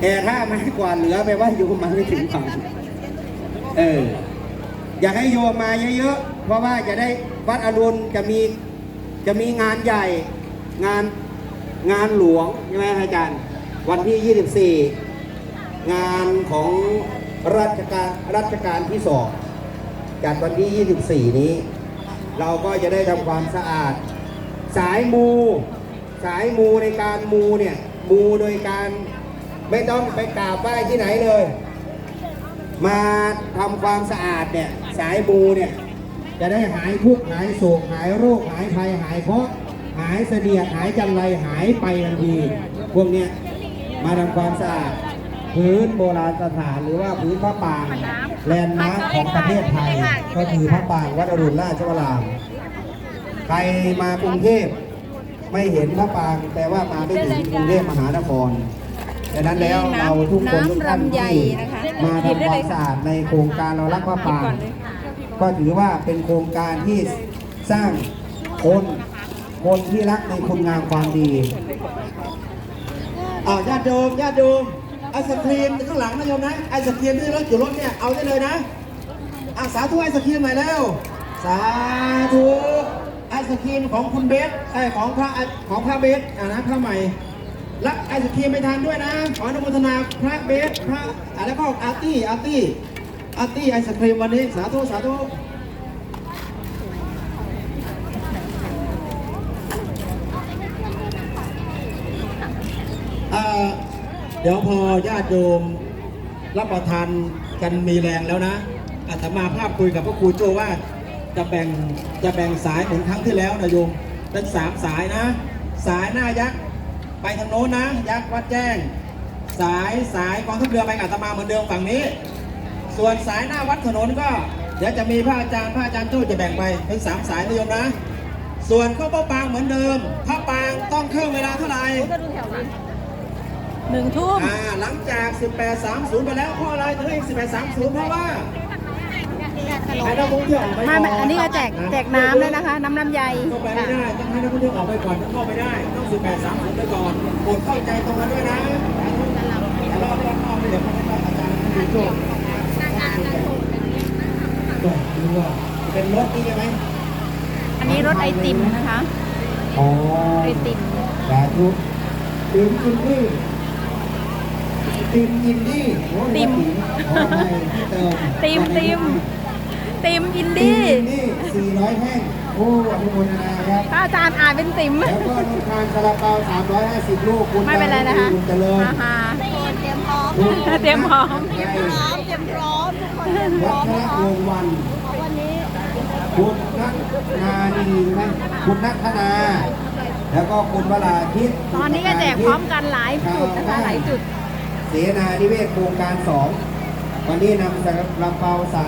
แต่ถ้าไม้กวาดเหลือแปลว่าโยมมาไม่ถึงฝั่งเอออยากให้โยมมาเยอะๆ เพราะว่าจะได้วัดอรุณจะมีจะมีงานใหญ่งานงานหลวงใช่ไหมอาจารย์ วันที่ 24 งานของรัชกาลรัชกาลที่สองจัดวันที่ 24 นี้ เราก็จะได้ทำความสะอาด สายมู สายมูในการมูเนี่ยมูโดยการ ไม่ต้องไปกราบไหว้ที่ไหนเลย มาทำความสะอาดเนี่ยสายมูเนี่ยจะได้หายทุกข์หายโศกหายโรคหายภัยหายเคราะหายเสนียดหายจันไรหายไปทันทีพวกเนี้ยมาทำความสะอาดพื้นโบราณสถานหรือว่าพื้นพระปรางแลนด์มาร์คของประเทศไทย ก็คือพระปรางวัดอรุณราชวราม ใครมากรุงเทพไม่เห็นพระปรางแปลว่ามาไม่ถึงกรุงเทพมหานคร ดังนั้นแล้วเราทุกคนทุกท่านน้ำลำไยที่นะคะมาทำความสะอาดในโครงการเรารักพระปรางก็ถือว่าเป็นโครงการที่สร้างคนคนที่รักในคุณงามความดีอ่าญาติโยมญาติโยมไอศครีมข้างหลังนะโยมนะไอศครีมที่รถอยู่รถเนี่ยเอาได้เลยนะอาสาธุไอศครีมหน่อยแล้ว สาธุไอศครีมของคุณเบสไอยของพระของพระเบสอ่านะพระใหม่ รับไอศครีมไปทานด้วยนะ ขออนุโมทนาพระเบสพระอ่าแล้วก็อาร์ตี้อาร์ตี้อาร์ตี้ไอศครีมวันนี้สาธุสาธุเอ่อเดี๋ยวพอญาติโยมรับประทานกันมีแรงแล้วนะอาตมาภาพคุยกับพระครูโจว่าจะแบ่งจะแบ่งสายเหมือนครั้งที่แล้วนะโยมเป็นสามสายนะ สายหน้ายักษ์ ไปทางโน้นนะ ยักษ์วัดแจ้ง สายสายกองทัพเรือไปกับอาตมาเหมือนเดิมฝั่งนี้ ส่วนสายหน้าวัดถนนก็เดี๋ยวจะมีพระอาจารย์พระอาจารย์โจ้จะแบ่งไปเป็นสามสายนะโยมนะ ส่วนข้าวพระปางเหมือนเดิมพระปางต้องเครื่องเวลาเท่าไหร่หนึ่งทุ่มอ่าหลังจาก 1830 ไปแล้วเพราะอะไรถึงเรียก1830 เพราะว่า ให้นักท่องเที่ยวออกไปก่ไม่อนไม่อันนี้ก็แจกแจกน้ำเลยนะคะ น้ำลำไยเข้าไปไม่ได้ต้องให้นักท่องเที่ยวออกไปก่อนถึงเข้าไปได้ต้อง1830ไปก่อนโปรดเข้าใจตรงนั้นด้วยนะแต่รอบรอบนอกไม่เดี๋ยวเขาไม่ต้องอาจารย์ดูโจ้ก็รู้ว่าเป็นรถนี่ใช่ไหมอันนี้รถไอติมนะคะอ๋อไอติมสาธุติมกินนี่ติมกินนี่โอ้ยติมขออภัยที่เติม ติมติม ติมอินติมดี้กินนี่400แท่งโอ้อนุโมทนาครับถ้าอาจารย์อ่านเป็นติม แล้วก็นมทานซาลาเปา350 ลูกคุณไม่เป็นไรนะคะ คุณเจริญอาหารเตรียมพร้อมคุณเตรียมพร้อมเตรียมพร้อมเตรียมพร้อมทุกคนเตรียมพวัร้อมชนะระคะวงศ์วันวันนี้คุณนัทนาดีไหมคุณนัทนา แล้วก็คุณวราทิตตอนนี้ก็แจกพร้อมกันหลายจุดนะคะหลายจุด เสนานิเวศโครงการสอง วันนี้นำซาลาเปา350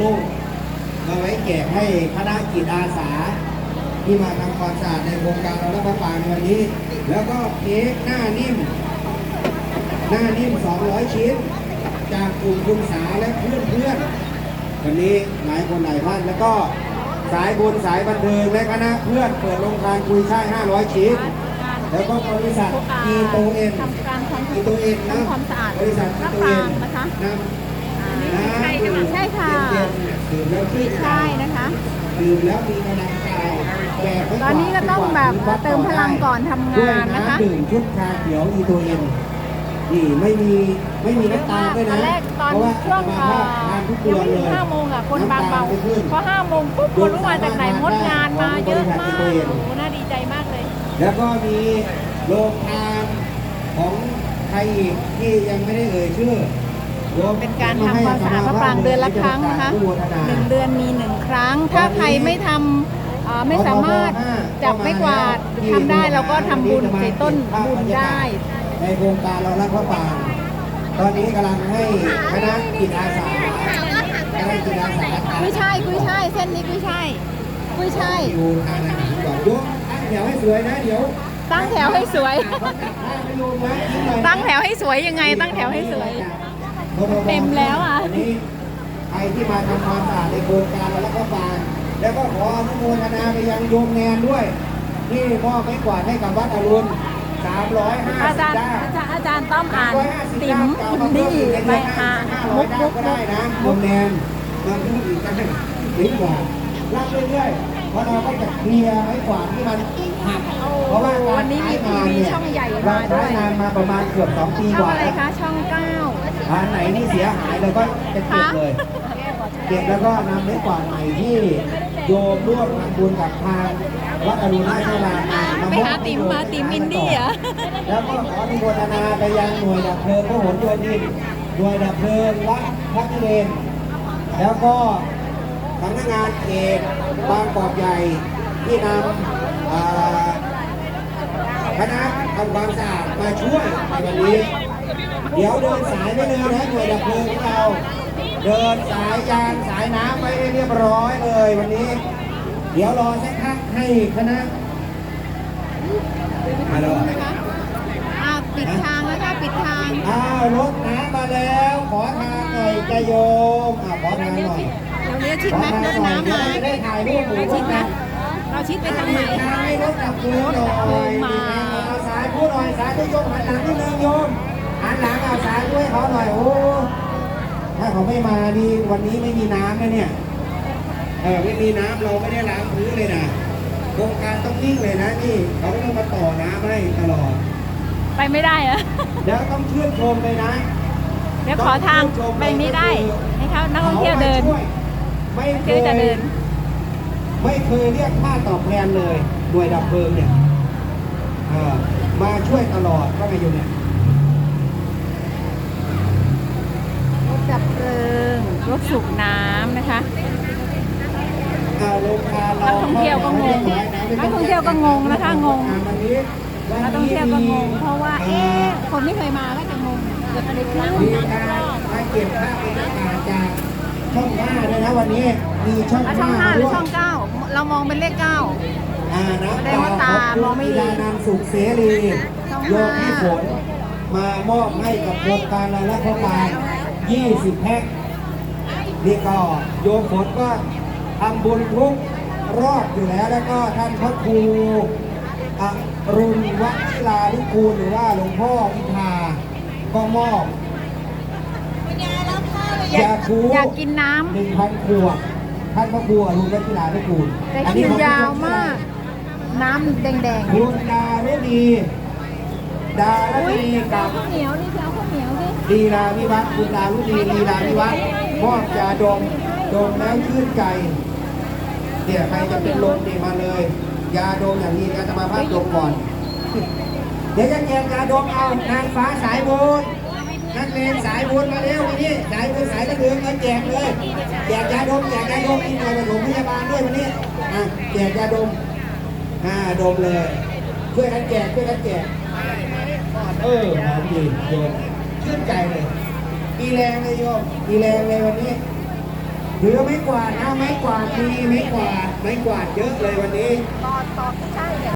ลูกมาไว้แจกให้คณะจิตอาสา ที่มาทำความสะอาดในโครงการเราและพระปางในวันนี้ แล้วก็เค้กหน้านิ่ม หน้านิ่ม 200 ชิ้น จากกลุ่มคุณสาและเพื่อนเพื่อนวันนี้หลายคนหลายท่านแล้วก็สายบุญสายบันเทิงและคณะเพื่อนเปิดโรงทานคุยช่าย 500 ชิ้น แล้วก็บริษัทอีโตเอ็นทำการทำอีโตเอ็นนะทำความสะอาดบริษัทอีพระโตปราเอ็งนนะคะนำน้ำดื่มใช่ค่ะเย็นๆดื่มแล้วชื่นใจใช่นะคะดื่มแล้วมีกำลังใจแบกไว้ตอนนี้ก็ต้องแบบเติมพลังก่อนทำงานนะคะด้วยำดื่มชุดชาเขียวอีโตเอ็นนี่ไม่มีไม่มีน้ำตาลด้วยตอนะนแรกตอนเพราะว่าช่วงอาตเอ่มาอทานทุกยัเดืงอนไม่เลถึงยห้าโมงอะคนบางเบาน้ำตลไม่ขึ้นพอห้าโมงปุ๊บคนรู้มาจากไหนมดงานมาเยอะมากโอ้โหน่าดีใจมากเลย แล้วก็มีโรงทานของใครอีกที่ยังไม่ได้เอ่ยชื่อโยมเป็นการทำความสะอาดพระปรางเดือนละครั้งนะคะอนุโมทนาหนึ่งเดือนมีหนึ่งครั้ง ถ้าใครไม่ทำเอ่อไม่สามารถจับไม่กวาดทำได้เราก็ทำบุญใส่ต้นบุญได้ ในโครงการเรารักพระปรางตอนนี้กำลังให้คณะจิตอาสาคณะจิตอาสากุ้ยช่ายกุ้ยช่ายเส้นนี้กุ้ยช่ายกุ้ยช่ายดูทานอาหารก่อนยกตั้ง แถวให้สวยนะเดี๋ยวตั้งแถวให้สวยไม่ลงนะทิ้งหน่อยนะตั้งแถวให้สวยยังไง ตั้งแถวให้สวย เต็มแล้วอะวันนี้ใครที่มาทำความสะอาดในโครงการเรารักพระปรางแล้วก็ขออนุโมทนาไปยังโยมแนนด้วย ที่มอบไม้กวาดให้กับวัดอรุณสามร้อยห้าอาสิจาบรย์ด้าอาจารย์อาจารย์ต้อมอ่านร้อยห้าสิบติ๋มด้าอินดี้ไปหาห้าร้มุอยกด้ามุกก็ได้นะโรงแรมมาพูดอีกได้ดีกว่ารับเรื่อยๆ เพราะเราก็จะเคลียร์ไม้กวาดที่มันหักเพราะว่าการวันนี้มีใช้งานมีเนี่ยช่องใหญ่เรามาด้ใช้วยงานมาประมาณเกือบสองปีช่กองว่าอะไรแล้วคะช่องเก้าอันไหนนี่เสียหายเลยก็จะเก็บเลยเก็บแล้วก็นำไม้กวาดใหม่ที่โยมร่วมทำบุญกับทางวัดอรุณราชวรามามไปหาติ๋มมาติ๋มอินดี้เหรอแล้วก็ขออนุโมทนาไปยังหน่วยดับเพลิงพระหลโยธินหน่วยดับเพลิงวัดพักเรนแล้วก็ สำนักงานเขตบางกอกใหญ่ที่นำอ่าคณะทำความสะอาดมาช่วยในวันนี้ เดี๋ยวเดินสายไปเลยนะหน่วยดับเพลิงของเรา เดินสายยางสายน้ำไปให้เรียบร้อยเลยวันนี้ เดี๋ยวรอสักพักให้คณะฮัลโหลอ่าปิดทางแล้วค่ะปิดทางอ้าวรถน้ำมาแล้ว ขอทางหน่อยจะโยมอ่าขอทางหน่อย เราเลี้ยวชิดขอไหมทางรถหน่อยน้ำเดี๋ยวมาจะได้ถ่ายรูปหมู่เราร่ชิวดมไหมกันเราชิดไปทางไหนทางให้รถดับเพลิงหน่อยเอาสายพูดหน่อยสายทุกโยมหันหลังนิดนึงโยมหันหลังเอาสายด้วยเขาหน่อยโอ้ถ้าเขาไม่มาดีวันนี้ไม่มีน้ำนะเนี่ยเออไม่มีน้ำเราไม่ได้ล้างพื้นเลยนะโครงการต้องนิ่งเลยนะนี่เขาไม่ต้องมาต่อน้ำให้ตลอด ไปไม่ได้เหรอเดี๋ยวต้องชื่นชมเลยนะเดี๋ยวขอทางไปไม่ได้ ให้เขานักท่องเที่ยวเดินขามาช่วย ไม่เคเที่ยวยจะเดิน ไม่เคยเรียกค่าตอบแทนเลยหน่วยดับเพลิงเนี่ยเออมาช่วยตลอดก็ไงอยู่เนี่ยรถดับเพลิงรถสูบน้ำนะคะเอาโรงทานเรานักท่องเที่ยวก็งงนักท่องเที่ยวก็งงนะคะงงวันนี้วันนักนี้ท่องเที่ยวก็งง เพราะว่าเอ๊ะคนไม่เคยมาก็จะงงเกิดอะไรขึ้นมีการมาเก็บภาพบรรยากาศจาก ช่องห้าด้วยนะวันนี้มีช่องแล้วช่องห้าห้าหรือด้วยช่องเก้าเรามองเป็นเลขเก้า อ่านะแสดงว่าตามองไม่ดีขบคุณธีรานามสุขเสรีช่องโยห้ามพี่ฝนมามอบให้กับโครงการเราและโครงการ20แพ็คนี่ก็โยมฝนก็ทำบุญทุกรอบอยู่แล้ว แล้วก็ท่านพระครูอรุณวชิลาลิกูลหรือว่าหลวงพ่ออินทาก็มอบ เป็นไงรับข้าวเลย อยากยาคูอยากกินน้หนึ่งพันขวดท่านพระครูอรุณวชิลาลิกูลำแต่อันคินี้วของยาวมาก น้ำแดงคุณดารุณีดาๆรุอุ้ยณีเอากับข้าวเหนียวนี่จะเอาข้าวเหนียวดิลีลาวิวัฒน์คุณดารุณีลีลาวิวัฒน์มอบยาดมดมแล้วชื่นใจเนี่ยใครจะเป็นลมดีมาเลย ยาดมอย่างนี้อาตมาภาพดมก่อน เดี๋ยวจะแจกยาดมเอานางฟ้าสายบุญ นักเรียนสายบุญมาเร็ววันนี้สายบุญสายกระเดืองมาแจกเลยแจกยาดมแจกยาดมมีหน่วยปฐมพยาบาลด้วยวันนี้อะแจกยาดมอ่าดมเลยช่วยกันแจกช่วยกันแจกเออหอมดีโยมชื่นใจเลยมีแรงเลยโยมมีแรงเลยวันนี้ถือไม้กวาดนะไม้กวาดมีไม้กวาดไม้กวาดเยอะเลยวันนี้ตอดตอดไม่ใช่